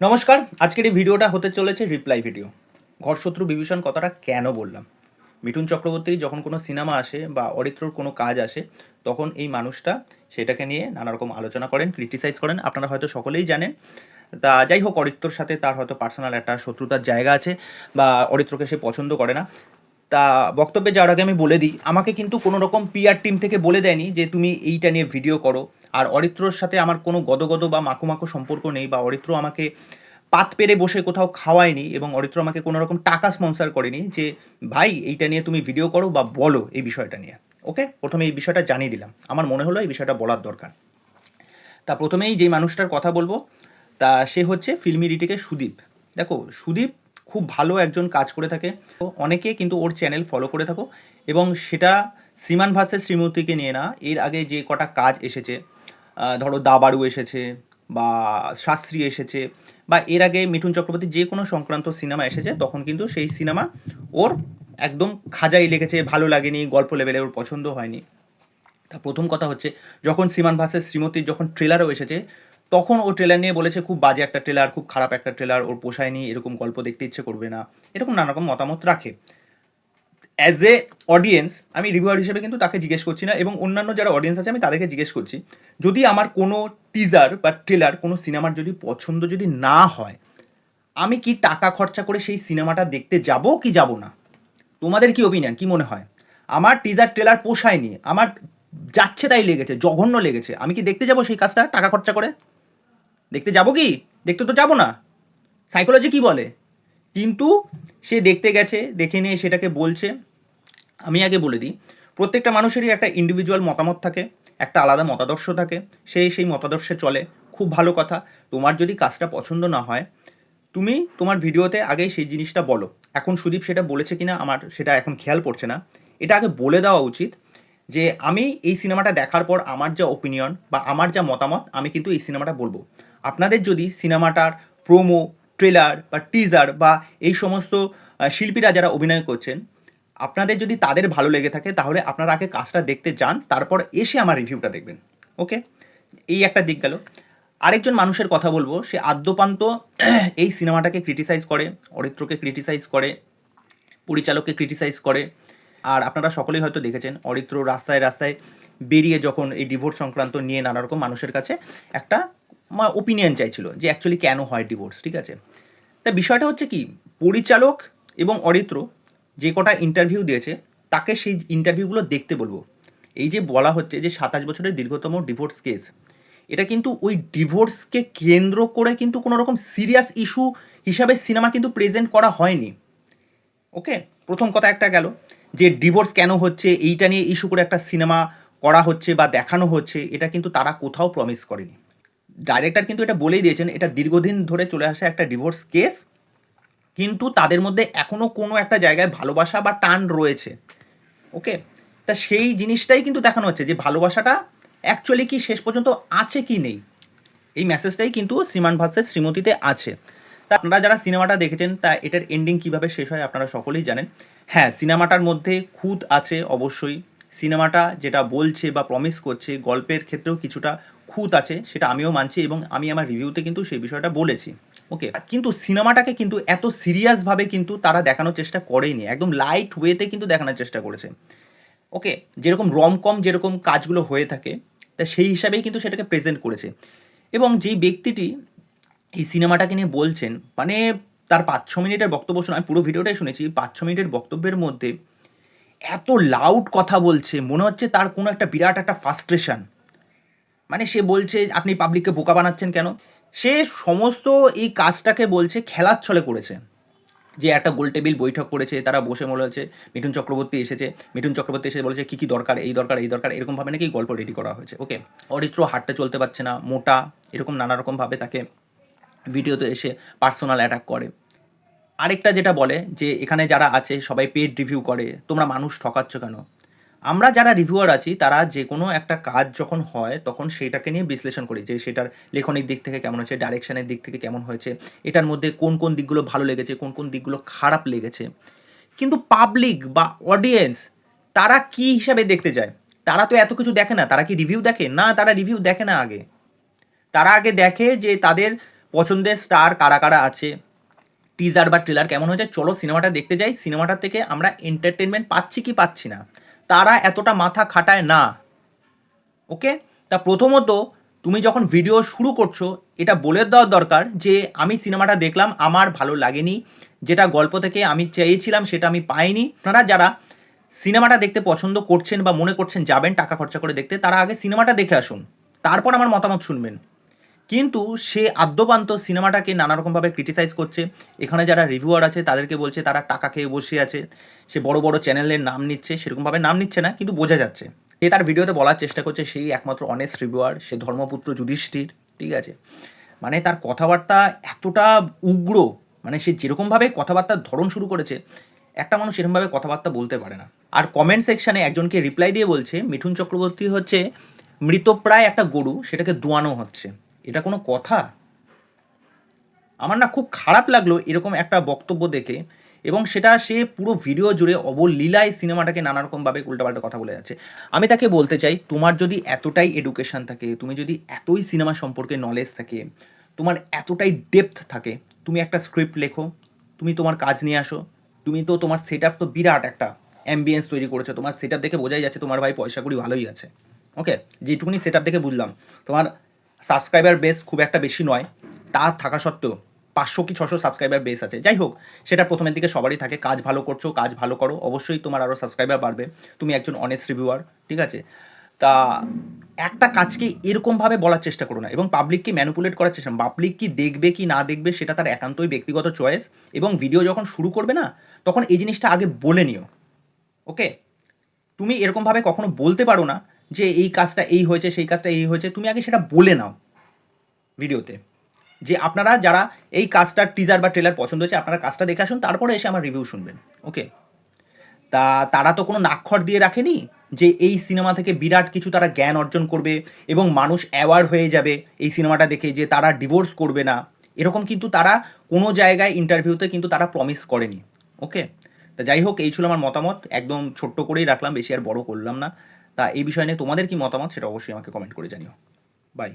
নমস্কার, আজকের এই ভিডিওটা হতে চলেছে রিপ্লাই ভিডিও। ঘরশত্রু বিভীষণ কথাটা কেন বললাম? মিঠুন চক্রবর্তীর যখন কোনো সিনেমা আসে বা অরিত্রর কোনো কাজ আসে, তখন এই মানুষটা সেটাকে নিয়ে নানা রকম আলোচনা করেন ক্রিটিসাইজ করেন। আপনারা হয়তো সকলেই জানেন। তা যাই হোক, অরিত্রর সাথে তার হয়তো পার্সোনাল একটা শত্রুতার জায়গা আছে বা অরিত্রকে সে পছন্দ করে না। তা বক্তব্যে যাওয়ার আগে আমি বলে দিই, আমাকে কিন্তু কোনো রকম পিআর টিম থেকে বলে দেয়নি যে তুমি এইটা নিয়ে ভিডিও করো। আর অরিত্রর সাথে আমার কোনো গদগদ বা মাখো সম্পর্ক নেই বা অরিত্র আমাকে পাত পেরে বসে কোথাও খাওয়ায়নি এবং অরিত্র আমাকে কোনো রকম টাকা স্পন্সার করেনি যে, ভাই, এইটা নিয়ে তুমি ভিডিও করো বা বলো এই বিষয়টা নিয়ে। ওকে প্রথমে এই বিষয়টা জানিয়ে দিলাম। আমার মনে হলো এই বিষয়টা বলার দরকার। তা প্রথমেই যে মানুষটার কথা বলব, তা সে হচ্ছে ফিল্মি রিটিকে সুদীপ। দেখো, সুদীপ খুব ভালো একজন কাজ করে থাকে। অনেকে কিন্তু ওর চ্যানেল ফলো করে থাকো এবং সেটা শ্রীমান ভার্সেস শ্রীমতীকে নিয়ে না, এর আগে যে কটা কাজ এসেছে ধরো দাবাড়ু এসেছে বা শাস্ত্রী এসেছে বা এর আগে মিঠুন চক্রবর্তী যে কোনো সংক্রান্ত সিনেমা এসেছে তখন কিন্তু সেই সিনেমা ওর একদম খাজাই লেগেছে ভালো লাগেনি গল্প লেভেলে ওর পছন্দ হয়নি। তা প্রথম কথা হচ্ছে যখন শ্রীমান ভাসের শ্রীমতীর যখন ট্রেলারও এসেছে তখন ও ট্রেলার নিয়ে বলেছে খুব বাজে একটা ট্রেলার খুব খারাপ একটা ট্রেলার ওর পোষায়নি এরকম গল্প দেখতে ইচ্ছে করবে না। এরকম নানা রকম মতামত রাখে। অ্যাজ এ অডিয়েন্স আমি রিভিউয়ার হিসেবে কিন্তু তাকে জিজ্ঞেস করছি না এবং অন্যান্য যারা অডিয়েন্স আছে আমি তাদেরকে জিজ্ঞেস করছি, যদি আমার কোনো টিজার বা ট্রেলার কোনো সিনেমার যদি পছন্দ যদি না হয়, আমি কি টাকা খরচা করে সেই সিনেমাটা দেখতে যাব কি যাব না? তোমাদের কি ওপিনিয়ন কি মনে হয়? আমার টিজার ট্রেলার পোষায়নি, আমার যাচ্ছে তাই লেগেছে, জঘন্য লেগেছে, আমি কি দেখতে যাব সেই কাজটা টাকা খরচা করে? দেখতে যাব কি? দেখতে তো যাব না। সাইকোলজি কি বলে? কিন্তু সে দেখতে গেছে, দেখে নিয়ে সেটাকে বলছে আমি আগে বলে দিই, প্রত্যেকটা মানুষেরই একটা ইন্ডিভিজুয়াল মতামত থাকে, একটা আলাদা মতাদর্শ থাকে, সে সেই মতাদর্শে চলে, খুব ভালো কথা। তোমার যদি কাজটা পছন্দ না হয়, তুমি তোমার ভিডিওতে আগেই সেই জিনিসটা বলো। এখন সুদীপ সেটা বলেছে কিনা, আমার সেটা এখন খেয়াল পড়ছে না। এটা আগে বলে দেওয়া উচিত যে, আমি এই সিনেমাটা দেখার পর আমার যা ওপিনিয়ন বা আমার যা মতামত, আমি কিন্তু এই সিনেমাটা বলব। আপনাদের যদি সিনেমাটার প্রোমো ট্রেলার বা টিজার বা এই সমস্ত শিল্পীরা যারা অভিনয় করছেন আপনাদের যদি তাদের ভালো লেগে থাকে, তাহলে আপনারা আগে কাজটা দেখতে যান, তারপর এসে আমার রিভিউটা দেখবেন ওকে এই একটা দিক গেল। আরেকজন মানুষের কথা বলব, সে আদ্যপান্ত এই সিনেমাটাকে ক্রিটিসাইজ করে, অরিত্রকে ক্রিটিসাইজ করে, পরিচালককে ক্রিটিসাইজ করে, আর আপনারা সকলেই হয়তো দেখেছেন, অরিত্র রাস্তায় রাস্তায় বেরিয়ে যখন এই ডিভোর্স সংক্রান্ত নিয়ে নানা রকম মানুষের কাছে একটা ওপিনিয়ন চাইছিল যে অ্যাকচুয়ালি কেন হয় ডিভোর্স ঠিক আছে? তা বিষয়টা হচ্ছে কি, পরিচালক এবং অরিত্র যে কটা ইন্টারভিউ দিয়েছে, তাকে সেই ইন্টারভিউগুলো দেখতে বলব। এই যে বলা হচ্ছে যে সাতাশ বছরের দীর্ঘতম ডিভোর্স কেস এটা কিন্তু ওই ডিভোর্সকে কেন্দ্র করে কিন্তু কোনো রকম সিরিয়াস ইস্যু হিসাবে সিনেমা কিন্তু প্রেজেন্ট করা হয়নি। ওকে প্রথম কথা একটা গেল, যে ডিভোর্স কেন হচ্ছে, এইটা নিয়ে ইস্যু করে একটা সিনেমা করা হচ্ছে বা দেখানো হচ্ছে, এটা কিন্তু তারা কোথাও প্রমিস করেনি। ডাইরেক্টর কিন্তু এটা বলেই দিয়েছেন, এটা দীর্ঘদিন ধরে চলে আসা একটা ডিভোর্স কেস কিন্তু তাদের মধ্যে এখনও কোনো একটা জায়গায় ভালোবাসা বা টান রয়েছে। ওকে? তা সেই জিনিসটাই কিন্তু দেখানো হচ্ছে যে ভালোবাসাটা অ্যাকচুয়ালি কি শেষ পর্যন্ত আছে কি নেই। এই মেসেজটাই কিন্তু শ্রীমান ভাসের শ্রীমতীতে আছে। তা আপনারা যারা সিনেমাটা দেখেছেন, তা এটার এন্ডিং কীভাবে শেষ হয় আপনারা সকলেই জানেন। হ্যাঁ সিনেমাটার মধ্যে খুঁত আছে অবশ্যই। সিনেমাটা যেটা বলছে বা প্রমিস করছে, গল্পের ক্ষেত্রেও কিছুটা খুঁত আছে, সেটা আমিও মানছি এবং আমি আমার রিভিউতে কিন্তু সেই বিষয়টা বলেছি। ওকে কিন্তু সিনেমাটাকে কিন্তু এত সিরিয়াসভাবে কিন্তু তারা দেখানোর চেষ্টা করেনি। একদম লাইট ওয়েতে কিন্তু দেখানোর চেষ্টা করেছে। ওকে যেরকম রমকম যেরকম কাজগুলো হয়ে থাকে, তা সেই হিসাবেই কিন্তু সেটাকে প্রেজেন্ট করেছে। এবং যেই ব্যক্তিটি এই সিনেমাটাকে নিয়ে বলছেন মানে তার পাঁচ ছ মিনিটের বক্তব্য শোনা, আমি পুরো ভিডিওটাই শুনেছি পাঁচ ছ মিনিটের বক্তব্যের মধ্যে এত লাউড কথা বলছে, মনে হচ্ছে তার কোনো একটা বিরাট একটা ফাস্ট্রেশন মানে সে বলছে, আপনি পাবলিককে বোকা বানাচ্ছেন কেন? সে সমস্ত এই কাজটাকে বলছে, খেলার ছলে করেছে। যে একটা গোল টেবিল বৈঠক করেছে, তারা বসে মনে হচ্ছে, মিঠুন চক্রবর্তী এসেছে, মিঠুন চক্রবর্তী এসে বলেছে, কী কী দরকার? এই দরকার এই দরকার? এরকমভাবে নাকি গল্প রেডি করা হয়েছে। ওকে অরিত্র হাঁটতে চলতে পারছে না, মোটা, এরকম নানা রকমভাবে তাকে ভিডিওতে এসে পার্সোনাল অ্যাটাক করে। আরেকটা যেটা বলে যে এখানে যারা আছে, সবাই পেড রিভিউ করে, তোমরা মানুষ ঠকাচ্ছ কেন? আমরা যারা রিভিউয়ার আছি, তারা যে কোনো একটা কাজ যখন হয়, তখন সেইটাকে নিয়ে বিশ্লেষণ করি যে সেটার লেখনিক দিক থেকে কেমন হয়েছে ডাইরেকশনের দিক থেকে কেমন হয়েছে, এটার মধ্যে কোন কোন দিকগুলো ভালো লেগেছে, কোন কোন দিকগুলো খারাপ লেগেছে। কিন্তু পাবলিক বা অডিয়েন্স তারা কি হিসাবে দেখতে যায়? তারা তো এত কিছু দেখে না, তারা কি রিভিউ দেখে? না, তারা রিভিউ দেখে না আগে। তারা আগে দেখে যে তাদের পছন্দের স্টার কারা কারা আছে টিজার বা ট্রেলার কেমন হয়েছে, চলো সিনেমাটা দেখতে যাই। সিনেমাটা থেকে আমরা এন্টারটেনমেন্ট পাচ্ছি কি পাচ্ছি না? তারা এতটা মাথা খাটায় না। ওকে তা প্রথমত তুমি যখন ভিডিও শুরু করছ, এটা বলে দেওয়ার দরকার যে, আমি সিনেমাটা দেখলাম, আমার ভালো লাগেনি। যেটা গল্প থেকে আমি চেয়েছিলাম, সেটা আমি পাইনি। আপনারা যারা সিনেমাটা দেখতে পছন্দ করছেন বা মনে করছেন, যাবেন টাকা খরচা করে দেখতে, তারা আগে সিনেমাটা দেখে আসুন। তারপর আমার মতামত শুনবেন। কিন্তু সে আদ্যপান্ত সিনেমাটাকে নানা রকমভাবে ক্রিটিসাইজ করছে। এখানে যারা রিভিউয়ার আছে, তাদেরকে বলছে তারা টাকা খেয়ে বসে আছে। সে বড় বড় চ্যানেলের নাম নিচ্ছে, সেরকমভাবে নাম নিচ্ছে না, কিন্তু বোঝা যাচ্ছে। সে তার ভিডিওতে বলার চেষ্টা করছে, সেই একমাত্র অনেস্ট রিভিউয়ার সে ধর্মপুত্র যুধিষ্ঠির, ঠিক আছে? মানে তার কথাবার্তা এতটা উগ্র মানে সে যেরকমভাবে কথাবার্তার ধরন শুরু করেছে, একটা মানুষ এরকমভাবে কথাবার্তা বলতে পারে না। আর কমেন্ট সেকশানে একজনকে রিপ্লাই দিয়ে বলছে, মিঠুন চক্রবর্তী হচ্ছে মৃতপ্রায় একটা গরু, সেটাকে দোয়ানো হচ্ছে। এটা কোনো কথা? আমার না খুব খারাপ লাগল এরকম একটা বক্তব্য দেখে এবং সেটা সে পুরো ভিডিও জুড়ে অবলীলায় সিনেমাটাকে নানা রকমভাবে উল্টাপাল্টা কথা বলে যাচ্ছে। আমি তাকে বলতে চাই, তোমার যদি এতটাই এডুকেশন থাকে, তুমি যদি এতই সিনেমা সম্পর্কে নলেজ থাকে, তোমার এতটাই ডেপথ থাকে, তুমি একটা স্ক্রিপ্ট লেখো, তুমি তোমার কাজ নিয়ে আসো, তুমি তো তোমার সেট তো বিরাট একটা অ্যাম্বিয়েন্স তৈরি করেছ, তোমার সেট দেখে বোঝাই যাচ্ছে তোমার ভাই পয়সা করি ভালোই আছে। ওকে যেটুকুনি সেট দেখে বুঝলাম, তোমার সাবস্ক্রাইবার বেস খুব একটা বেশি নয়। তা থাকা সত্ত্বেও পাঁচশো কি ছশো সাবস্ক্রাইবার বেস আছে। যাই হোক, সেটা প্রথমের দিকে সবারই থাকে। কাজ ভালো করছ, কাজ ভালো করো। অবশ্যই তোমার আরও সাবস্ক্রাইবার বাড়বে। তুমি একজন অনেস্ট রিভিউয়ার ঠিক আছে? তা একটা কাজকে এরকমভাবে বলার চেষ্টা করো না এবং পাবলিককে ম্যানুপুলেট করার চেষ্টা পাবলিক কি দেখবে কি না দেখবে সেটা তার একান্তই ব্যক্তিগত চয়েস এবং ভিডিও যখন শুরু করবে না, তখন এই জিনিসটা আগে বলে নিও। ওকে তুমি এরকমভাবে কখনো বলতে পারো না যে এই কাজটা এই হয়েছে, সেই কাজটা এই হয়েছে, তুমি আগে সেটা বলে নাও ভিডিওতে। যে আপনারা যারা এই কাজটার টিজার বা ট্রেলার পছন্দ হয়েছে, আপনারা কাজটা দেখে আসুন, তারপরে এসে আমার রিভিউ শুনবেন ওকে তা তারা তো কোনো নাক্ষর দিয়ে রাখেনি যে এই সিনেমা থেকে বিরাট কিছু তারা জ্ঞান অর্জন করবে এবং মানুষ অ্যাওয়ার হয়ে যাবে এই সিনেমাটা দেখে যে তারা ডিভোর্স করবে না। এরকম কিন্তু তারা কোনো জায়গায় ইন্টারভিউতে কিন্তু তারা প্রমিস করেনি ওকে তা যাই হোক, এই ছিল আমার মতামত। একদম ছোট্ট করেই রাখলাম, বেশি আর বড় করলাম না। তা এই বিষয় নিয়ে তোমাদের কি মতামত সেটা অবশ্যই আমাকে কমেন্ট করে জানিও। বাই